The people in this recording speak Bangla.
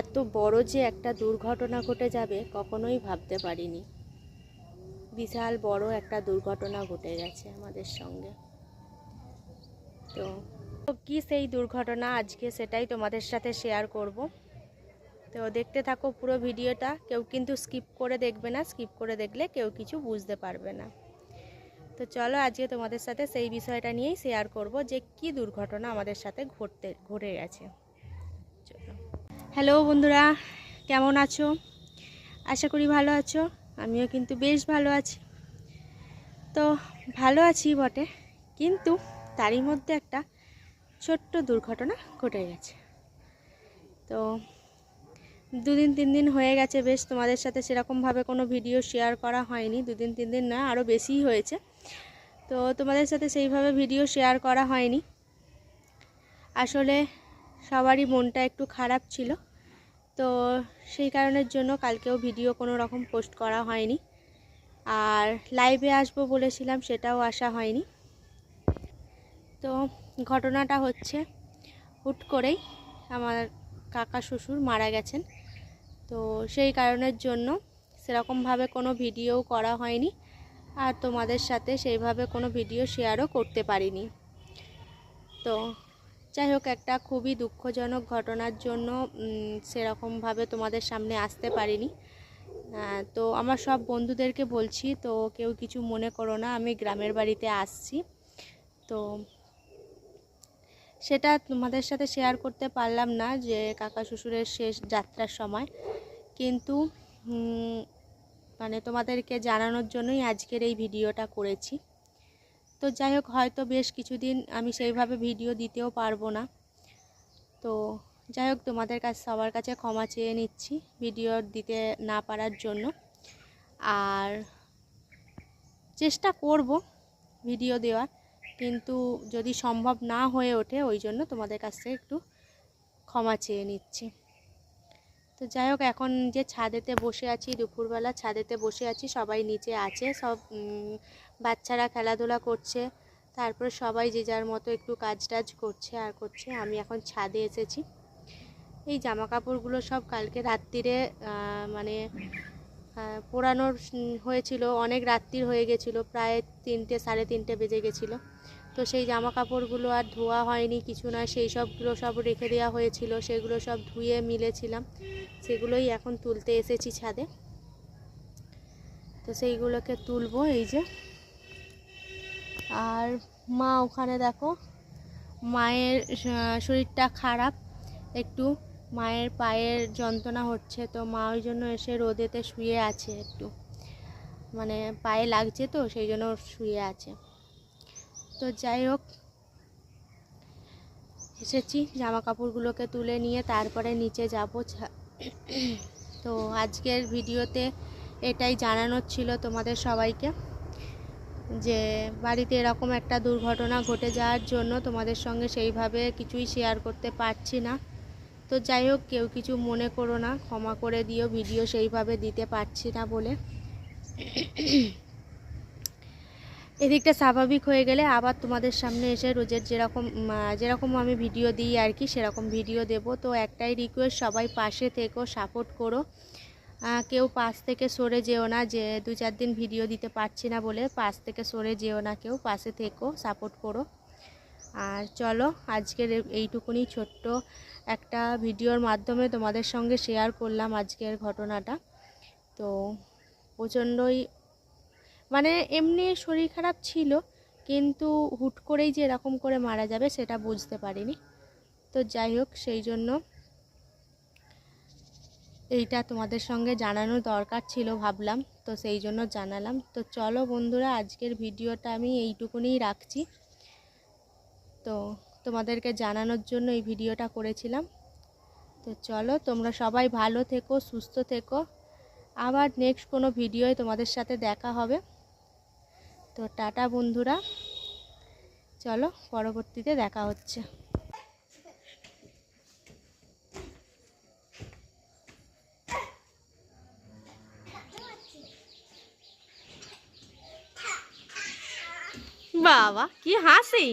এত বড় যে একটা দুর্ঘটনা ঘটে যাবে কখনোই ভাবতে পারিনি। বিশাল বড় একটা দুর্ঘটনা ঘটে গেছে আমাদের সঙ্গে। তো কী সেই দুর্ঘটনা? আজকে সেটাই তোমাদের সাথে শেয়ার করব। তো দেখতে থাকো পুরো ভিডিওটা। কেউ কিন্তু স্কিপ করে দেখবে না। স্কিপ করে দেখলে কেউ কিছু বুঝতে পারবে না। তো চলো আজকে তোমাদের সাথে সেই বিষয়টা নিয়েই শেয়ার করব যে কি দুর্ঘটনা আমাদের সাথে ঘটতে, ঘটে গেছে। হ্যালো বন্ধুরা, কেমন আছো? আশা করি ভালো আছো, আমিও কিন্তু বেশ ভালো আছি। তো ভালো আছি বটে, কিন্তু তারই মধ্যে একটা ছোট্ট দুর্ঘটনা ঘটে গেছে। তো দুদিন তিন দিন হয়ে গেছে, বেশ তোমাদের সাথে সেরকমভাবে কোনো ভিডিও শেয়ার করা হয়নি, দুদিন তিন দিন না আরও বেশিই হয়েছে। তো তোমাদের সাথে সেইভাবে ভিডিও শেয়ার করা হয়নি। আসলে সবারই মনটা একটু খারাপ ছিল। তো সেই কারণের জন্য কালকেও ভিডিও কোনো রকম পোস্ট করা হয়নি। আর লাইভে আসব বলেছিলাম, সেটাও আসা হয়নি। তো ঘটনাটা হচ্ছে, হুট করেই আমার কাকা শ্বশুর মারা গেছেন। তো সেই কারণের জন্য সেরকমভাবে কোনো ভিডিও করা হয়নি আর তোমাদের সাথে সেইভাবে কোনো ভিডিও শেয়ারও করতে পারিনি। তো যাই হোক, একটা খুবই দুঃখজনক ঘটনার জন্য সেরকমভাবে তোমাদের সামনে আসতে পারিনি। তো আমার সব বন্ধুদেরকে বলছি, তো কেউ কিছু মনে করো না, আমি গ্রামের বাড়িতে আসছি। তো সেটা তোমাদের সাথে শেয়ার করতে পারলাম না, যে কাকা শ্বশুরের শেষ যাত্রার সময়। কিন্তু মানে তোমাদেরকে জানানোর জন্যই আজকের এই ভিডিওটা করেছি। তো যাই হোক, হয়তো বেশ কিছুদিন আমি সেইভাবে ভিডিও দিতেও পারব না। তো যাই হোক, তোমাদের কাছে, সবার কাছে ক্ষমা চেয়ে নিচ্ছি ভিডিও দিতে না পারার জন্য। আর চেষ্টা করব ভিডিও দেওয়ার, কিন্তু যদি সম্ভব না হয়ে ওঠে, ওই জন্য তোমাদের কাছ থেকে একটু ক্ষমা চেয়ে নিচ্ছি। তো যাই হোক এখন যে ছাদেতে বসে আছি, দুপুরবেলা ছাদেতে বসে আছি, সবাই নিচে আছে, সব বাচ্চারা খেলাধুলা করছে। তারপর সবাই যে যার মতো একটু কাজ টাজ করছে আর করছে, আমি এখন ছাদে এসেছি। এই জামা কাপড়গুলো সব কালকে রাত্রিরে মানে পোড়ানোর হয়েছিল, অনেক রাত্রির হয়ে গেছিল, প্রায় তিনটে, সাড়ে তিনটে বেজে গেছিল। তো সেই জামা কাপড়গুলো আর ধোয়া হয়নি, কিছু না সেই সবগুলো সব রেখে দেওয়া হয়েছিল, সেগুলো সব ধুয়ে মিলেছিলাম। সেগুলোই এখন তুলতে এসেছি ছাদে। তো সেইগুলোকে তুলবো এই যে। আর মা ওখানে দেখো, মায়ের শরীরটা খারাপ, একটু মায়ের পায়ের যন্ত্রণা হচ্ছে, তো মা ওই জন্য এসে রোদেতে শুয়ে আছে একটু। মানে পায়ে লাগছে তো, সেই জন্য শুয়ে আছে। তো যাই হোক, এসেছি জামা কাপড়গুলোকে তুলে নিয়ে তারপরে নিচে যাব। তো আজকের ভিডিওতে এটাই জানানোর ছিল তোমাদের সবাইকে যে বাড়িতে এরকম একটা দুর্ঘটনা ঘটে যাওয়ার জন্য তোমাদের সঙ্গে সেইভাবে কিছুই শেয়ার করতে পারছি না। তো যাই হোক, কেউ কিছু মনে করো না, ক্ষমা করে দিও, ভিডিও সেইভাবে দিতে পারছি না বলে। এদিকটা স্বাভাবিক হয়ে গেলে আবার তোমাদের সামনে এসে রোজের যেরকম যেরকম আমি ভিডিও দিই আর কি, সেরকম ভিডিও দেব। তো একটাই রিকোয়েস্ট সবাই পাশে থেকো সাপোর্ট করো। কেউ পাশ থেকে সরে যেও না, যে দু চার দিন ভিডিও দিতে পারছি না বলে পাশ থেকে সরে যেও না কেউ, পাশে থেকো সাপোর্ট করো। আর চলো, আজকের এইটুকুনি ছোট্ট একটা ভিডিওর মাধ্যমে তোমাদের সঙ্গে শেয়ার করলাম আজকের ঘটনাটা। তো প্রচণ্ডই মানে এমনি শরীর খারাপ ছিল, কিন্তু হুট করেই যে এরকম করে মারা যাবে সেটা বুঝতে পারিনি। তো যাই হোক, সেই জন্য এইটা তোমাদের সঙ্গে জানানোর দরকার ছিল ভাবলাম, তো সেই জন্য জানালাম। তো চলো বন্ধুরা, আজকের ভিডিওটা আমি এইটুকুনি রাখছি। তো তোমাদেরকে জানানোর জন্য এই ভিডিওটা করেছিলাম। তো চলো, তোমরা সবাই ভালো থেকো, সুস্থ থেকো। আবার নেক্সট কোনো ভিডিওয় তোমাদের সাথে দেখা হবে। তো টাটা বন্ধুরা। চলো পরবর্তীতে দেখা হচ্ছে। বাবা কি হাসি।